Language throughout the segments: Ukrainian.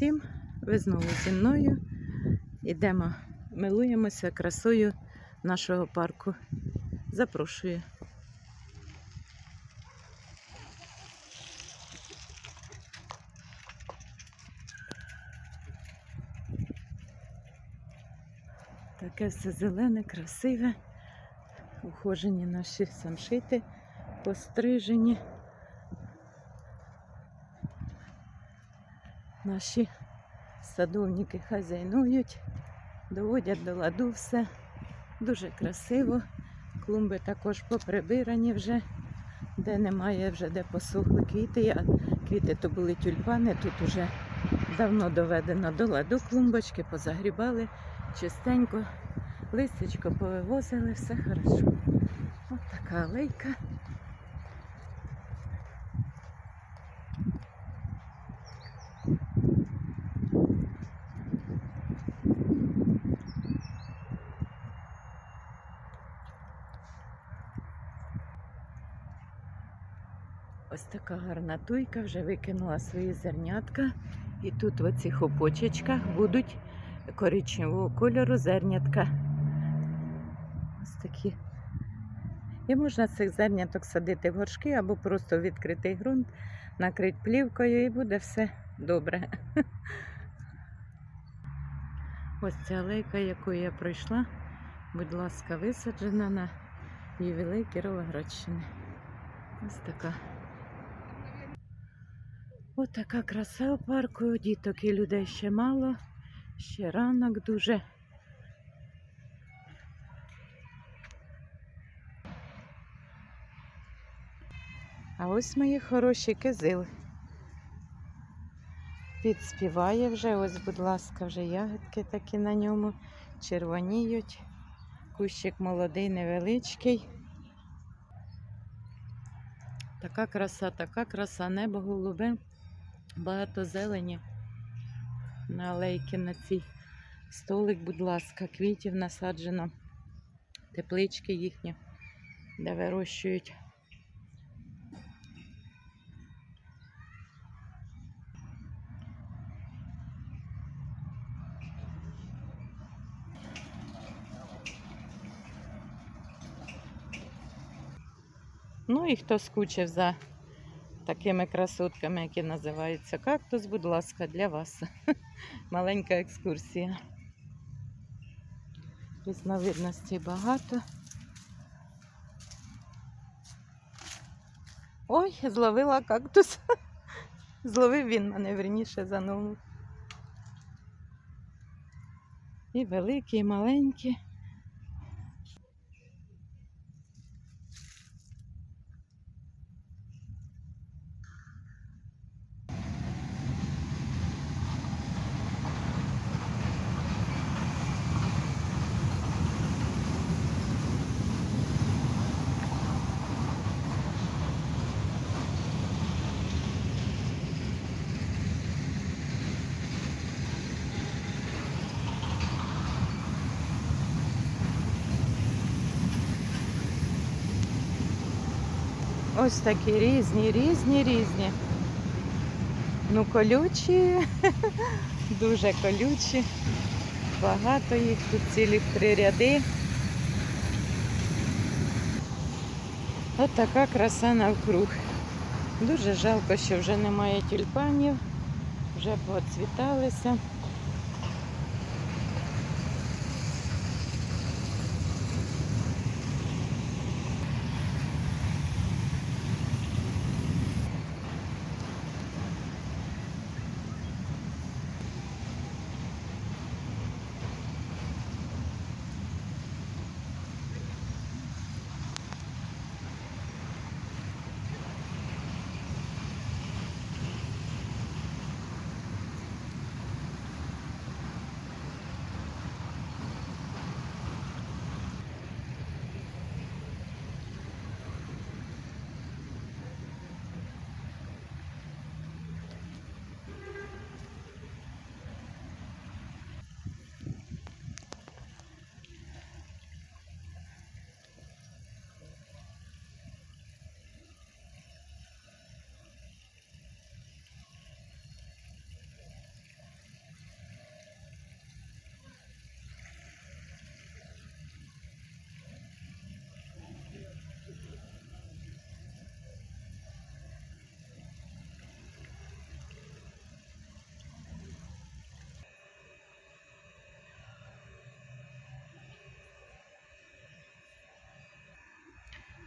всім! Ви знову зі мною. Ідемо, милуємося красою нашого парку. Запрошую. Таке все зелене, красиве. Ухожені наші самшити, пострижені. Наші садовники хазяйнують, доводять до ладу все. Дуже красиво. Клумби також поприбирані вже, де немає вже де посохли квіти. А квіти то були тюльпани, тут уже давно доведено до ладу клумбочки, позагрібали чистенько, листячко повивозили, все хорошо. Ось така алейка. Ось така гарна туйка вже викинула свої зернятка. І тут в оцих опочечках будуть коричневого кольору зернятка. Ось такі. І можна цих зерняток садити в горшки або просто в відкритий ґрунт, накрити плівкою і буде все добре. Ось ця алейка, яку я пройшла, будь ласка, висаджена на ювілей Кіровоградщини. Ось така. Ось така краса у парку, діток і людей ще мало, ще ранок дуже. А ось мої хороші кизили. Підспіває вже, ось, будь ласка, вже ягодки такі на ньому червоніють. Кущик молодий, невеличкий. Така краса, така краса, небо голубе, багато зелені. На алейки на цій столик, будь ласка, квітів насаджено, теплички їхні, де вирощують. Ну і хто скучив за такими красотками, які називаються кактус, будь ласка, для вас. Маленька екскурсія. Різновидностей багато. Ой, зловила кактус. Зловив він мене верніше за ногу. І великі, і маленькі. Ось такі різні, різні, різні. Ну, колючі, дуже колючі. Багато їх, тут цілих три ряди. От така краса навкруг. Дуже жалко, що вже немає тюльпанів, вже поцвіталися.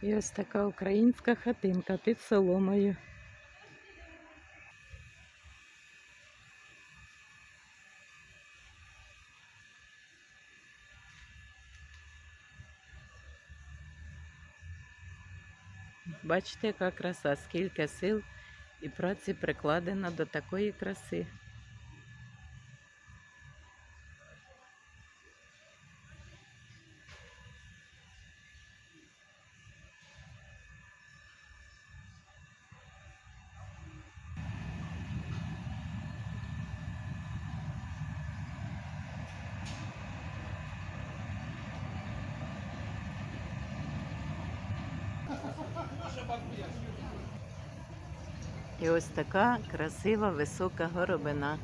І ось така українська хатинка під соломою. Бачите, яка краса, скільки сил і праці прикладено до такої краси. І ось така красива висока горобина.